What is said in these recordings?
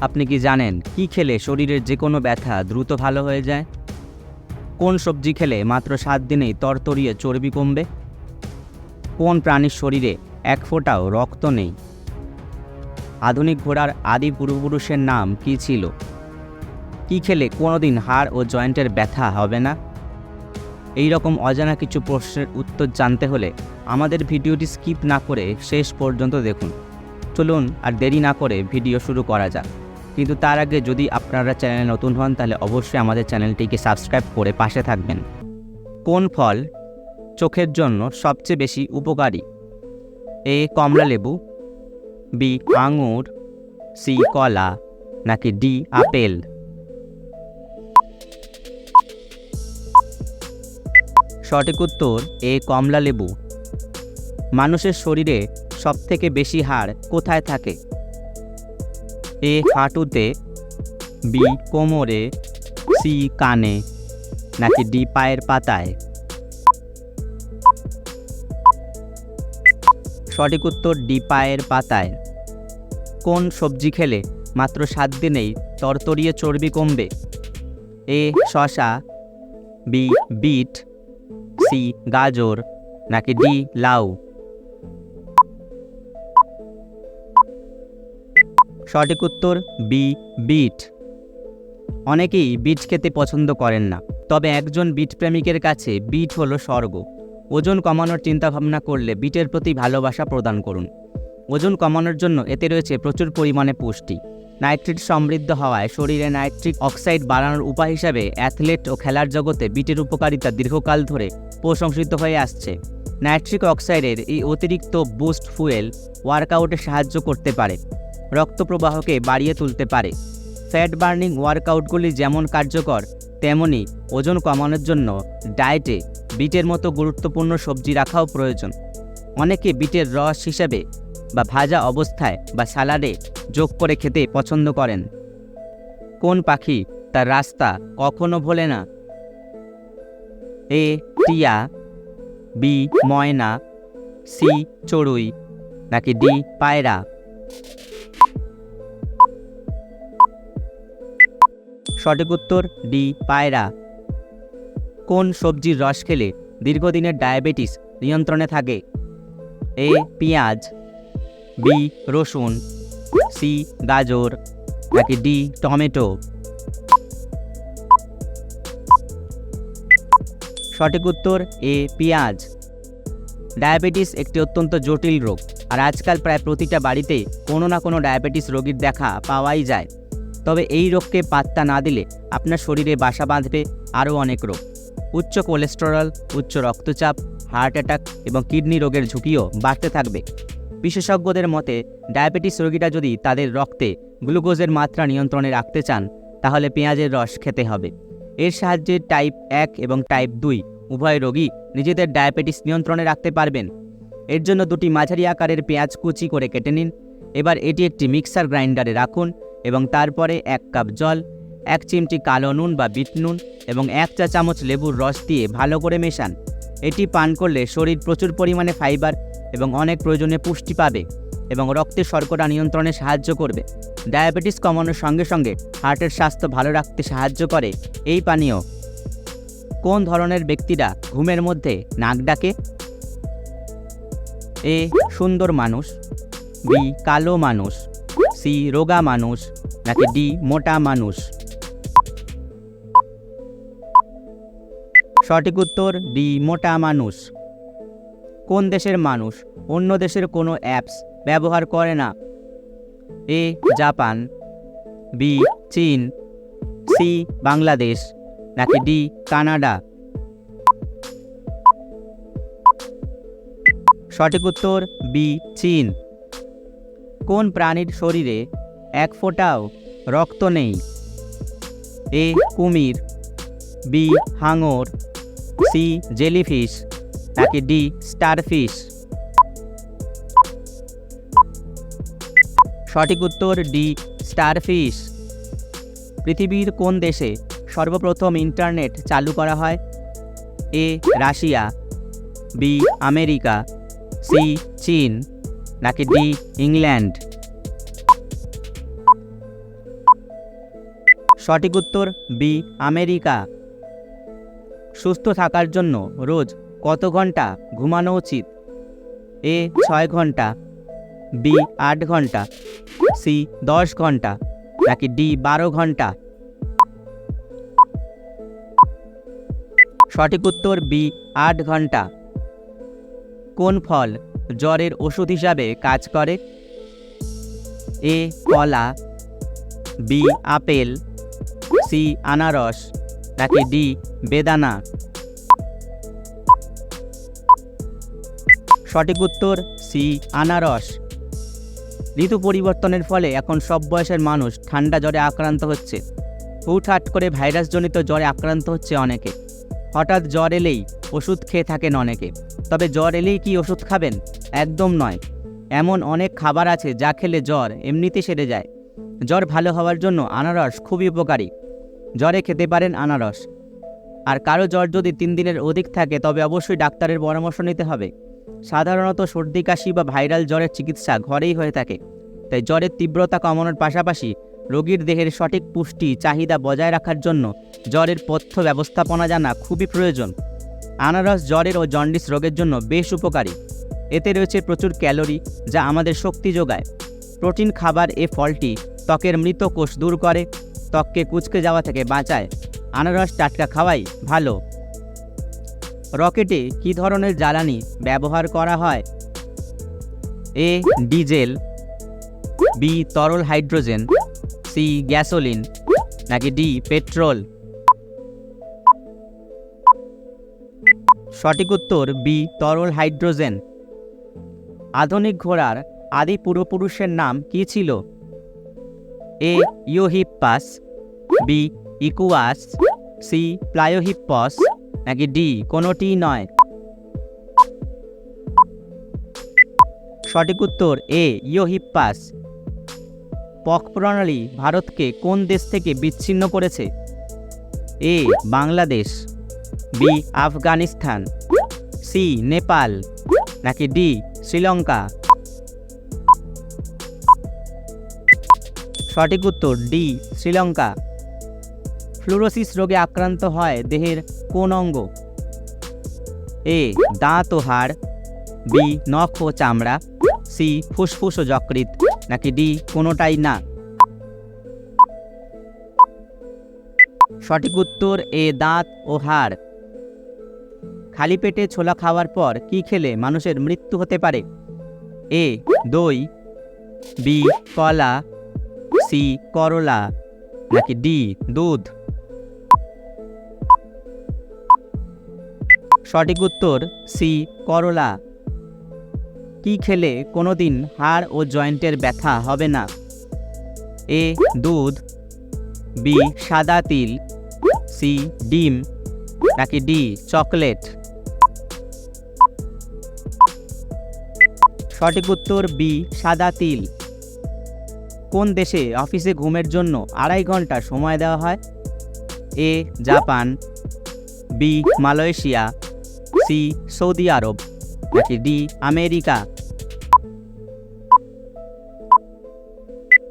আপনি কি জানেন কি খেলে শরীরের যে কোনো ব্যথা দ্রুত ভালো হয়ে যায়? কোন সবজি খেলে মাত্র সাত দিনেই তরতরিয়ে চর্বি কমবে? কোন প্রাণীর শরীরে এক ফোঁটাও রক্ত নেই? আধুনিক ঘোড়ার আদি পূর্বপুরুষের নাম কি ছিল? কি খেলে কোনোদিন হাড় ও জয়েন্টের ব্যথা হবে না? এই রকম অজানা কিছু প্রশ্নের উত্তর জানতে হলে আমাদের ভিডিওটি স্কিপ না করে শেষ পর্যন্ত দেখুন। চলুন আর দেরি না করে ভিডিও শুরু করা যাক। কিন্তু তার আগে যদি আপনারা চ্যানেলে নতুন হন, তাহলে অবশ্যই আমাদের চ্যানেলটিকে সাবস্ক্রাইব করে পাশে থাকবেন। কোন ফল চোখের জন্য সবচেয়ে বেশি উপকারী? এ, কমলা লেবু, বি, আঙুর, সি, কলা, নাকি ডি, আপেল? সঠিক উত্তর, এ, কমলা লেবু। মানুষের শরীরে সবথেকে বেশি হাড় কোথায় থাকে? এ হাঁটুতে বি কোমরে, সি কানে, নাকি ডি পায়ের পাতায়? সঠিক উত্তর ডি পায়ের পাতায়। কোন সবজি খেলে মাত্র সাত দিনেই তরতরিয়ে চর্বি কমবে? এ শশা বি বিট, সি গাজর, নাকি ডি লাউ? সঠিক উত্তর বি বিট অনেকেই বিট খেতে পছন্দ করেন না, তবে একজন বিট প্রেমিকের কাছে বিট হলো স্বর্গ। ওজন কমানোর চিন্তাভাবনা করলে বিটের প্রতি ভালোবাসা প্রদান করুন। ওজন কমানোর জন্য এতে রয়েছে প্রচুর পরিমাণে পুষ্টি। নাইট্রিট সমৃদ্ধ হওয়ায় শরীরে নাইট্রিক অক্সাইড বাড়ানোর উপায় হিসাবে অ্যাথলেট ও খেলার জগতে বিটের উপকারিতা দীর্ঘকাল ধরে প্রশংসিত হয়ে আসছে। নাইট্রিক অক্সাইডের এই অতিরিক্ত বুস্ট ফুয়েল ওয়ার্কআউটে সাহায্য করতে পারে। রক্ত প্রবাহকে বাড়িয়ে তুলতে পারে। ফ্যাট বার্নিং ওয়ার্কআউটগুলি যেমন কার্যকর, তেমনি ওজন কমানোর জন্য ডায়েটে বিটের মতো গুরুত্বপূর্ণ সবজি রাখাও প্রয়োজন। অনেকে বিটের রস হিসাবে বা ভাজা অবস্থায় বা সালাডে যোগ করে খেতে পছন্দ করেন। কোন পাখি তার রাস্তা কখনো ভোলে না? এ, টিয়া, বি, ময়না, সি, চড়ুই, নাকি ডি, পায়রা? সঠিক উত্তর ডি, পায়রা। কোন সবজির রস খেলে দীর্ঘদিনের ডায়াবেটিস নিয়ন্ত্রণে থাকে? এ, পেঁয়াজ। বি, রসুন। সি, গাজর। নাকি ডি, টমেটো? সঠিক উত্তর এ, পেঁয়াজ। ডায়াবেটিস একটি অত্যন্ত জটিল রোগ, আর আজকাল প্রায় প্রতিটা বাড়িতে কোনো না কোনো ডায়াবেটিস রোগীর দেখা পাওয়াই যায়। তবে এই রোগকে পাত্তা না দিলে আপনার শরীরে বাসা বাঁধবে আরও অনেক রোগ। উচ্চ কোলেস্টেরল, উচ্চ রক্তচাপ, হার্ট অ্যাটাক এবং কিডনি রোগের ঝুঁকিও বাড়তে থাকবে। বিশেষজ্ঞদের মতে, ডায়াবেটিস রোগীরা যদি তাদের রক্তে গ্লুকোজের মাত্রা নিয়ন্ত্রণে রাখতে চান, তাহলে পেঁয়াজের রস খেতে হবে। এর সাহায্যে টাইপ এক এবং টাইপ দুই উভয় রোগী নিজেদের ডায়াবেটিস নিয়ন্ত্রণে রাখতে পারবেন। এর জন্য দুটি মাঝারি আকারের পেঁয়াজ কুচি করে কেটে নিন। এবার এটি একটি মিক্সার গ্রাইন্ডারে রাখুন এবং তারপরে এক কাপ জল, এক চিমটি কালো নুন বা বিট নুন এবং এক চা চামচ লেবুর রস দিয়ে ভালো করে মেশান। এটি পান করলে শরীর প্রচুর পরিমাণে ফাইবার এবং অনেক প্রয়োজনীয় পুষ্টি পাবে এবং রক্তের শর্করা নিয়ন্ত্রণে সাহায্য করবে। ডায়াবেটিস কমানোর সঙ্গে সঙ্গে হার্টের স্বাস্থ্য ভালো রাখতে সাহায্য করে এই পানীয়। কোন ধরনের ব্যক্তিরা ঘুমের মধ্যে নাক ডাকে? এ, সুন্দর মানুষ। বি, কালো মানুষ। সি রোগা মানুষ নাকি ডি মোটা মানুষ? সঠিক উত্তর, ডি মোটা মানুষ। কোন দেশের মানুষ? অন্য দেশের কোনো অ্যাপস ব্যবহার করে না। A, Japan. বি, চীন। সি, বাংলাদেশ। নাকি ডি, কানাডা। সঠিক উত্তর, বি, চীন। কোন প্রাণীর শরীরে এক ফোঁটাও রক্ত নেই? এ, কুমির, বি, হাঙর, সি, জেলিফিশ, নাকি ডি, স্টারফিশ? সঠিক উত্তর ডি, স্টারফিশ। পৃথিবীর কোন দেশে সর্বপ্রথম ইন্টারনেট চালু করা হয়? A, Russia, B, America, C, চীন। নাকি ডি ইংল্যান্ড? সঠিক উত্তর, বি, আমেরিকা। সুস্থ থাকার জন্য রোজ কত ঘণ্টা ঘুমানো উচিত? এ, ছয় ঘণ্টা, বি, আট ঘণ্টা, সি, দশ ঘণ্টা, নাকি ডি, বারো ঘণ্টা? সঠিক উত্তর, বি, আট ঘণ্টা। কোন ফল? জ্বরের ওষুধ হিসাবে কাজ করে। এ, কলা, বি, আপেল, সি, আনারস, নাকি ডি, বেদানা? সঠিক উত্তর, সি, আনারস। ঋতু পরিবর্তনের ফলে এখন সব বয়সের মানুষ ঠান্ডা জ্বরে আক্রান্ত হচ্ছে। হুটহাট করে ভাইরাসজনিত জ্বরে আক্রান্ত হচ্ছে অনেকে। হঠাৎ জ্বর এলেই ওষুধ খেয়ে থাকেন অনেকে। তবে জ্বর এলেই কি ওষুধ খাবেন? একদম নয়। এমন অনেক খাবার আছে যা খেলে জ্বর এমনিতে সেরে যায়। জ্বর ভালো হওয়ার জন্য আনারস খুবই উপকারী। জ্বরে খেতে পারেন আনারস। আর কারও জ্বর যদি তিন দিনের অধিক থাকে, তবে অবশ্যই ডাক্তারের পরামর্শ নিতে হবে। সাধারণত সর্দি, কাশি বা ভাইরাল জ্বরের চিকিৎসা ঘরেই হয়ে থাকে। তাই জ্বরের তীব্রতা কমানোর পাশাপাশি রোগীর দেহের সঠিক পুষ্টি, চাহিদা বজায় রাখার জন্য জ্বরের পথ্য ব্যবস্থাপনা জানা খুবই প্রয়োজন। আনারস জ্বরের ও জন্ডিস রোগের জন্য বেশ উপকারী। এতে রয়েছে প্রচুর ক্যালোরি, যা আমাদের শক্তি যোগায়। প্রোটিন, খাবার এ ফলটি ত্বকের মৃত কোষ দূর করে, ত্বককে কুচকে যাওয়া থেকে বাঁচায়। আনারস টাটকা খাওয়াই ভালো। রকেটে কী ধরনের জ্বালানি ব্যবহার করা হয়? এ ডিজেল, বি তরল হাইড্রোজেন সি গ্যাসোলিন নাকি ডি, পেট্রোল? সঠিক উত্তর বি, তরল হাইড্রোজেন। আধুনিক ঘোড়ার আদি পূর্বপুরুষের নাম কি ছিল? A Eohippus B, Equus, C Pliohippus নাকি ডি কোনোটি নয়। সঠিক উত্তর এ ইওহিপ্পাস পক প্রণালী ভারতকে কোন দেশ থেকে বিচ্ছিন্ন করেছে? A, Bangladesh, B, Afghanistan, C, Nepal, নাকি ডি, শ্রীলঙ্কা? সঠিক উত্তর, ডি, শ্রীলঙ্কা। ফ্লুরোসিস রোগে আক্রান্ত হয় দেহের কোন অঙ্গ? এ, দাঁত ও হাড়, বি, নখ ও চামড়া সি ফুসফুস ও যকৃৎ, নাকি ডি কোনোটাই না? সঠিক উত্তর, এ দাঁত ও হাড়। খালি পেটে ছোলা খাওয়ার পর কি খেলে মানুষের মৃত্যু হতে পারে? এ, দই, বি, কলা, সি, করলা, নাকি ডি, দুধ? সঠিক উত্তর, সি, করলা। কি খেলে কোনো দিন হাড় ও জয়েন্টের ব্যথা হবে না? এ, দুধ, বি, সাদা তিল, সি, ডিম, নাকি ডি, চকলেট? সঠিক উত্তর বি, সাদা তিল। কোন দেশে অফিসে ঘুমের জন্য আড়াই ঘণ্টা সময় দেওয়া হয়? A, Japan, B, Malaysia, C, Saudi Arab. নাকি ডি, আমেরিকা?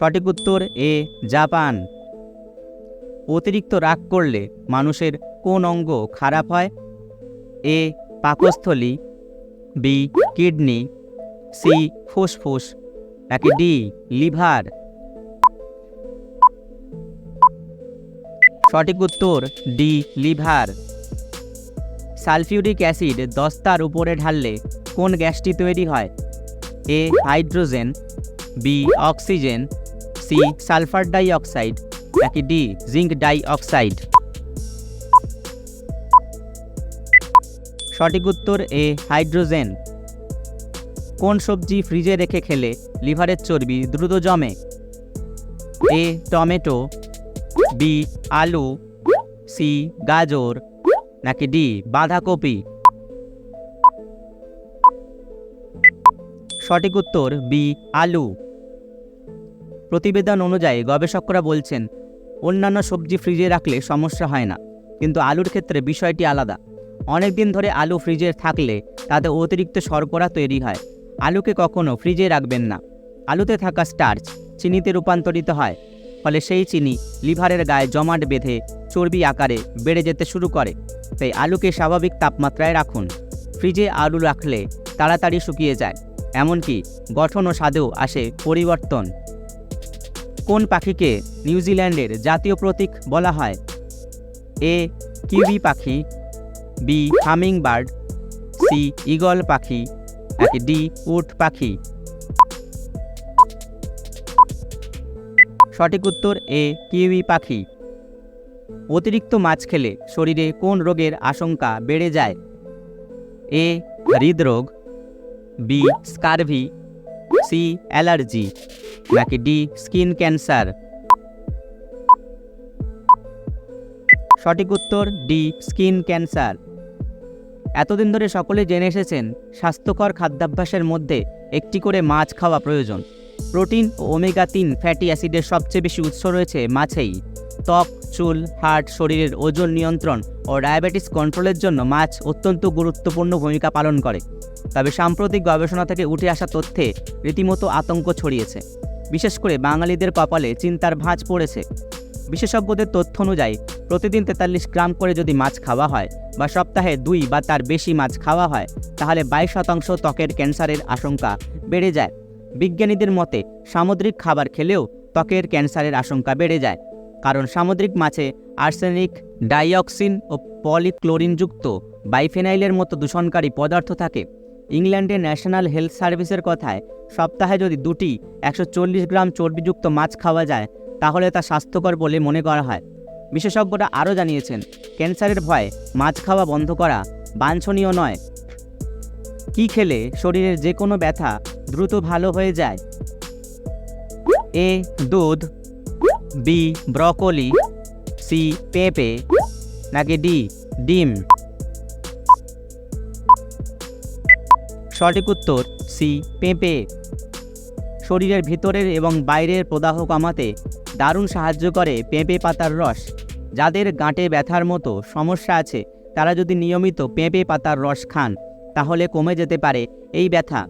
সঠিক উত্তর এ, জাপান। অতিরিক্ত রাগ করলে মানুষের কোন অঙ্গ খারাপ হয়? এ, পাকস্থলী। B, kidney. সি, ফুসফুস। নাকি ডি, লিভার? সঠিক উত্তর ডি, লিভার। সালফিউরিক অ্যাসিড দস্তার উপরে ঢাললে কোন গ্যাসটি তৈরি হয়? A, hydrogen, B, oxygen, C, sulphur dioxide নাকি ডি, জিঙ্ক ডাই অক্সাইড সঠিক উত্তর এ, হাইড্রোজেন। কোন সবজি ফ্রিজে রেখে খেলে লিভারের চর্বি দ্রুত জমে? এ, টমেটো, বি, আলু, সি, গাজর নাকি ডি, বাঁধাকপি? সঠিক উত্তর, বি, আলু। প্রতিবেদন অনুযায়ী গবেষকরা বলছেন, অন্যান্য সবজি ফ্রিজে রাখলে সমস্যা হয় না, কিন্তু আলুর ক্ষেত্রে বিষয়টি আলাদা। অনেক দিন ধরে আলু ফ্রিজে থাকলে তাতে অতিরিক্ত শর্করা তৈরি হয়। আলুকে কখনো ফ্রিজে রাখবেন না। আলুতে থাকা স্টার্চ চিনিতে রূপান্তরিত হয়, ফলে সেই চিনি লিভারের গায়ে জমাট বেঁধে চর্বি আকারে বেড়ে যেতে শুরু করে। তাই আলুকে স্বাভাবিক তাপমাত্রায় রাখুন। ফ্রিজে আলু রাখলে তাড়াতাড়ি শুকিয়ে যায়, এমনকি গঠন ও স্বাদেও আসে পরিবর্তন। কোন পাখিকে নিউজিল্যান্ডের জাতীয় প্রতীক বলা হয়? এ কিউই পাখি, B hummingbird C, eagle পাখি, নাকি ডি, উট পাখি? সঠিক উত্তর এ কিউই পাখি। অতিরিক্ত মাছ খেলে শরীরে কোন রোগের আশঙ্কা বেড়ে যায়? এ, হৃদরোগ, বি, স্কারভি, সি, অ্যালার্জি, নাকি ডি, স্কিন ক্যান্সার? সঠিক উত্তর, ডি, স্কিন ক্যান্সার। এতদিন ধরে সকলে জেনে এসেছেন, স্বাস্থ্যকর খাদ্যাভ্যাসের মধ্যে একটি করে মাছ খাওয়া প্রয়োজন। প্রোটিন ও ওমেগা তিন ফ্যাটি অ্যাসিডের সবচেয়ে বেশি উৎস রয়েছে মাছেই। ত্বক, চুল হার্ট শরীরের ওজন নিয়ন্ত্রণ ও ডায়াবেটিস কন্ট্রোলের জন্য মাছ অত্যন্ত গুরুত্বপূর্ণ ভূমিকা পালন করে। তবে সাম্প্রতিক গবেষণা থেকে উঠে আসা তথ্যে রীতিমতো আতঙ্ক ছড়িয়েছে। বিশেষ করে বাঙালিদের কপালে চিন্তার ভাঁজ পড়েছে। বিশেষজ্ঞদের তথ্য অনুযায়ী, প্রতিদিন তেতাল্লিশ গ্রাম করে যদি মাছ খাওয়া হয় বা সপ্তাহে দুই বা তার বেশি মাছ খাওয়া হয়, তাহলে বাইশ শতাংশ ত্বকের ক্যান্সারের আশঙ্কা বেড়ে যায়। বিজ্ঞানীদের মতে, সামুদ্রিক খাবার খেলেও ত্বকের ক্যান্সারের আশঙ্কা বেড়ে যায়। কারণ সামুদ্রিক মাছে আর্সেনিক ডাইঅক্সিন ও পলিক্লোরিনযুক্ত বাইফেনাইলের মতো দূষণকারী পদার্থ থাকে। ইংল্যান্ডের ন্যাশনাল হেলথ সার্ভিসের কথায়, সপ্তাহে যদি দুটি একশো চল্লিশ গ্রাম চর্বিযুক্ত মাছ খাওয়া যায়, তাহলে তা স্বাস্থ্যকর বলে মনে করা হয়। বিশেষজ্ঞরা আরও জানিয়েছেন, ক্যান্সারের ভয়ে মাছ খাওয়া বন্ধ করা বাঞ্ছনীয় নয়। কি খেলে শরীরের যে কোনো ব্যথা দ্রুত ভালো হয়ে যায়? এ, দুধ বি, ব্রকলি, সি, পেঁপে, নাকি ডি, ডিম? সঠিক উত্তর, সি, পেঁপে। শরীরের ভিতরের এবং বাইরের প্রদাহ কমাতে দারুণ সাহায্য করে পেঁপে পাতার রস। যাদের গাঁটে ব্যথার মতো সমস্যা আছে, তারা যদি নিয়মিত পেঁপে পাতার রস খান, তাহলে কমে যেতে পারে এই ব্যথা।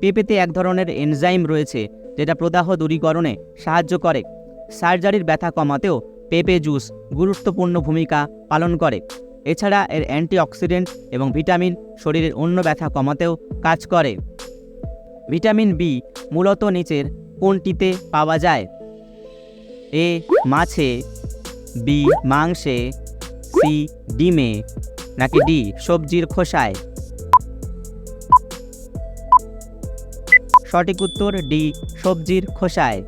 পেঁপেতে এক ধরনের এনজাইম রয়েছে, যেটা প্রদাহ দূরীকরণে সাহায্য করে। সার্জারির ব্যথা কমাতেও পেঁপে জুস গুরুত্বপূর্ণ ভূমিকা পালন করে। এছাড়া এর অ্যান্টিঅক্সিডেন্ট এবং ভিটামিন শরীরের অন্য ব্যথা কমাতেও কাজ করে। ভিটামিন বি মূলত নিচের কোনটিতে পাওয়া যায়? এ মাছে, বি মাংসে, সি ডিমে, নাকি ডি সবজির খোসায়? সঠিক উত্তর ডি সবজির খোসায়।